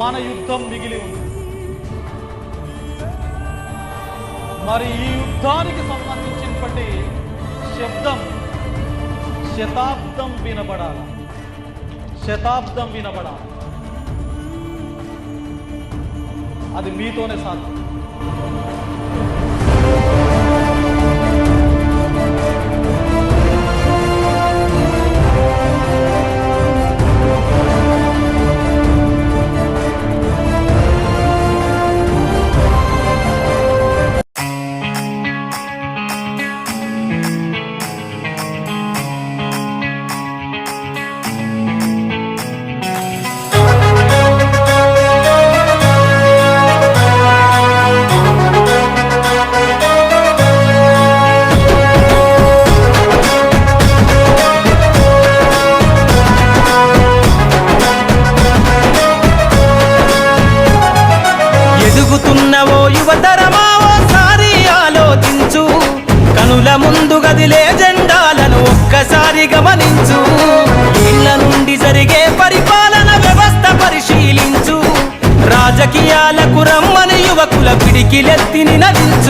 మన యుద్ధం మిగిలి ఉంది. మరి ఈ యుద్ధానికి సంబంధించినటువంటి శబ్దం శతాబ్దం వినబడాలి. శతాబ్దం వినబడాలి. అది మీతోనే సాధ్యం. కనుల ముందు గదిలే జెండాలను ఒక్కసారి గమనించు. ఇళ్ళ నుండి జరిగే పరిపాలన వ్యవస్థ పరిశీలించు. రాజకీయాలకు రమ్మని యువకుల పిడికిలెత్తిని నదించు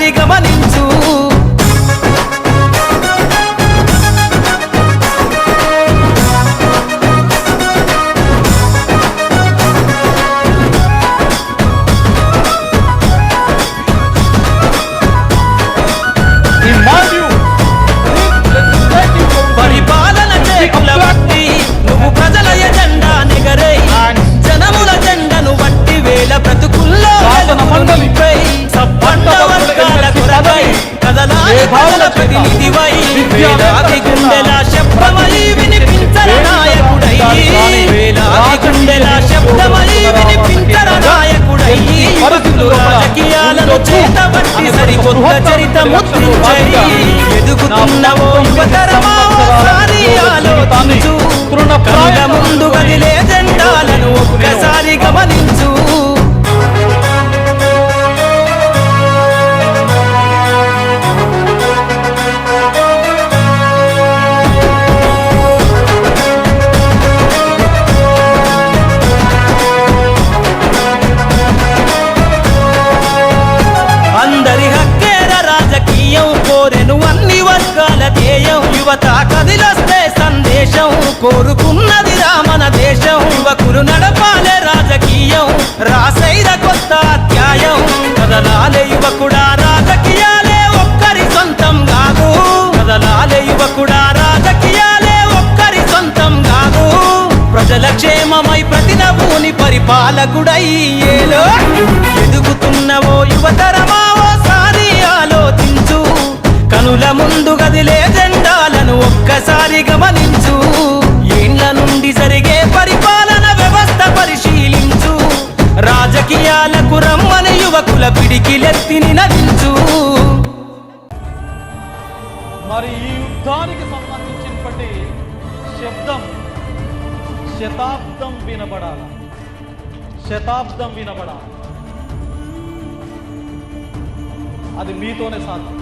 ఒక్కసారి గమనించు ప్రతినిధివై వేలాది గుండెల శబ్దమై వినిపించర నాయకుడై. వేలాది గుండెల శబ్దమై వినిపించర నాయకుడై. పరిస్థితులు రాజకీయాలను చేతబట్టి సరికొత్త చరిత ముద్రించై ఎదుగుతున్నవో యువతరమా ఓసారి ఆలోచించు. కోరుకున్నది రామన దేశం. యువకులు నడపాలే రాజకీయం. రాసైర కొత్త అధ్యాయం. కదలాలే యువకుడా రాజకీయాలే ఒక్కరి సొంతం కాదు. కదలాలే యువకుడా రాజకీయాలే ఒక్కరి సొంతం కాదు. ప్రజల క్షేమమై ప్రతి నవ్వుని పరిపాలకుడై ఏలో ఎదుగుతున్నవో యువతరమా ఓసారి ఆలోచించు. కనుల ముందు గదిలే జెండాలను ఒక్కసారి గమనించు. రాజకీయాలకు రమ్మని యువకుల పిడికిలెత్తిని నదించు మరి ఈ యుద్ధానికి సంబంధించినటువంటి శబ్దం శతాబ్దం వినబడాల? శతాబ్దం వినబడాలి? అది మీతోనే సాధ్యం.